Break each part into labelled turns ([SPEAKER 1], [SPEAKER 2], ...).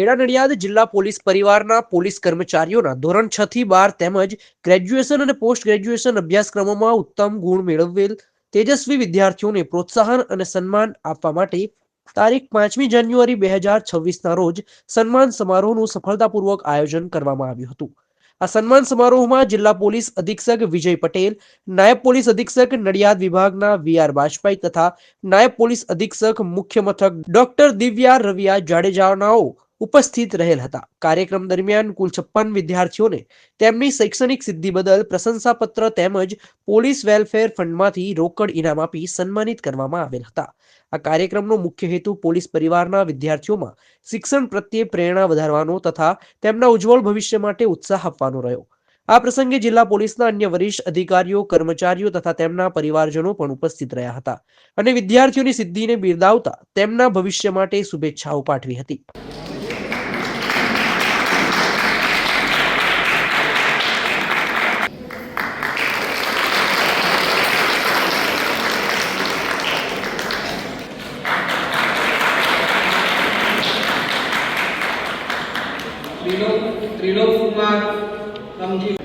[SPEAKER 1] ખેડા નડિયાદ જિલ્લા પોલીસ પરિવારના પોલીસ કર્મચારીઓના ધોરણ છ થી બાર તેમજ ગ્રેજ્યુએશન અને પોસ્ટ ગ્રેજ્યુએશન અભ્યાસક્રમોમાં ઉત્તમ ગુણ મેળવેલ તેજસ્વી વિદ્યાર્થીઓને પ્રોત્સાહન અને સન્માન આપવા માટે તારીખ પાંચમી જાન્યુઆરી બે હજાર છવ્વીસના રોજ સન્માન સમારોહનું સફળતાપૂર્વક આયોજન કરવામાં આવ્યું હતું. આ સન્માન સમારોહમાં જિલ્લા પોલીસ અધિક્ષક વિજય પટેલ, નાયબ પોલીસ અધિક્ષક નડિયાદ વિભાગના વી આર બાજપાઈ તથા નાયબ પોલીસ અધિક્ષક મુખ્ય મથક ડોક્ટર દિવ્યા રવિયા જાડેજાનાઓ ઉપસ્થિત રહેલ હતા. કાર્યક્રમ દરમિયાન કુલ છપ્પન વિદ્યાર્થીઓને તેમની શૈક્ષણિક સિદ્ધિ બદલ પ્રશંસાપત્ર તેમજ પોલીસ વેલફેર ફંડમાંથી રોકડ ઇનામ આપી સન્માનિત કરવામાં આવેલ હતા. આ કાર્યક્રમનો મુખ્ય હેતુ પોલીસ પરિવારના વિદ્યાર્થીઓમાં શિક્ષણ પ્રત્યે પ્રેરણા વધારવાનો તથા તેમના ઉજ્જવળ ભવિષ્ય માટે ઉત્સાહ આપવાનો રહ્યો. આ પ્રસંગે જિલ્લા પોલીસના અન્ય વરિષ્ઠ અધિકારીઓ, કર્મચારીઓ તથા તેમના પરિવારજનો પણ ઉપસ્થિત રહ્યા હતા અને વિદ્યાર્થીઓની સિદ્ધિને બિરદાવતા તેમના ભવિષ્ય માટે શુભેચ્છાઓ પાઠવી હતી.
[SPEAKER 2] ત્રિલોક કુમાર કમજી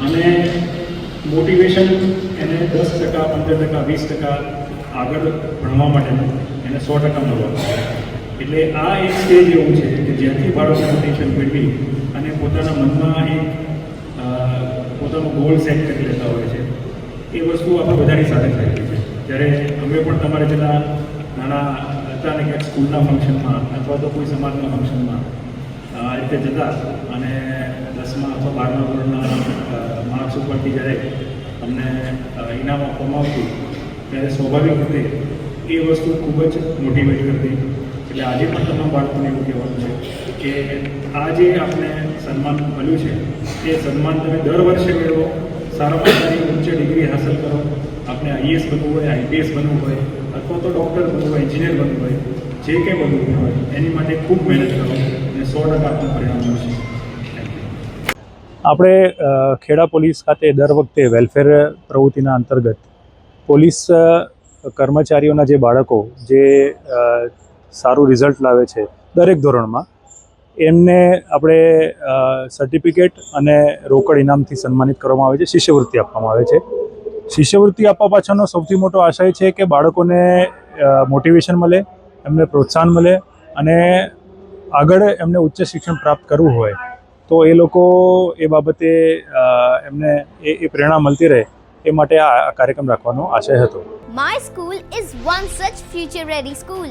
[SPEAKER 3] અને મોટિવેશન એને દસ ટકા, પંદર ટકા, વીસ ટકા આગળ ભણવા માટેનું એને સો ટકા મળવા એટલે આ એક સ્ટેજ એવું છે કે જ્યાંથી બાળકો મોટિવેશન મેળવી અને પોતાના મનમાં એક ગોલ સેટ કરી લેતા હોય છે. એ વસ્તુ આપણે બધાની સાથે થાય છે. જ્યારે અમે પણ તમારે પેલા નાના હતા ને ક્યાંક સ્કૂલના ફંક્શનમાં અથવા તો કોઈ સમાજના ફંક્શનમાં આ રીતે જતા અને દસમા અથવા બારમા ધોરણના માર્ક્સ ઉપરથી જ્યારે અમને ઇનામ આપવામાં આવતું, ત્યારે સ્વાભાવિક રીતે એ વસ્તુ ખૂબ જ મોટિવેટ કરતી. એટલે આજે પણ તમામ બાળકોને એવું કહેવાનું છે કે આ જે આપણે સન્માન મળ્યું છે, એ સન્માન તમે દર વર્ષે મેળવો સારામાં સારી ઉચ્ચ ડિગ્રી હાંસલ કરો આપણે આઈએસ બનવું હોય આઈપીએસ બનવું હોય, અથવા તો ડૉક્ટર બનવું હોય એન્જિનિયર બનવું હોય, જે કંઈ બનવું હોય, એની માટે ખૂબ મહેનત કરો અને સો ટકા આપણું પરિણામ મળશે.
[SPEAKER 4] આપણે ખેડા પોલીસ ખાતે દર વખતે વેલફેર પ્રવૃત્તિના અંતર્ગત પોલીસ કર્મચારીઓના જે બાળકો, જે સારું રિઝલ્ટ લાવે છે દરેક ધોરણમાં. એમને આપણે સર્ટિફિકેટ અને રોકડ ઇનામથી સન્માનિત કરવામાં આવે છે, શિષ્યવૃત્તિ આપવામાં આવે છે. શિષ્યવૃત્તિ આપવા પાછળનો સૌથી મોટો આશય છે કે બાળકોને મોટિવેશન મળે, એમને પ્રોત્સાહન મળે અને આગળ એમને ઉચ્ચ શિક્ષણ પ્રાપ્ત કરવું હોય, તો એ લોકો એ બાબતે એમને એ એ પ્રેરણા મળતી રહે એ માટે આ કાર્યક્રમ રાખવાનો આશય હતો.
[SPEAKER 5] My school is one such future ready school.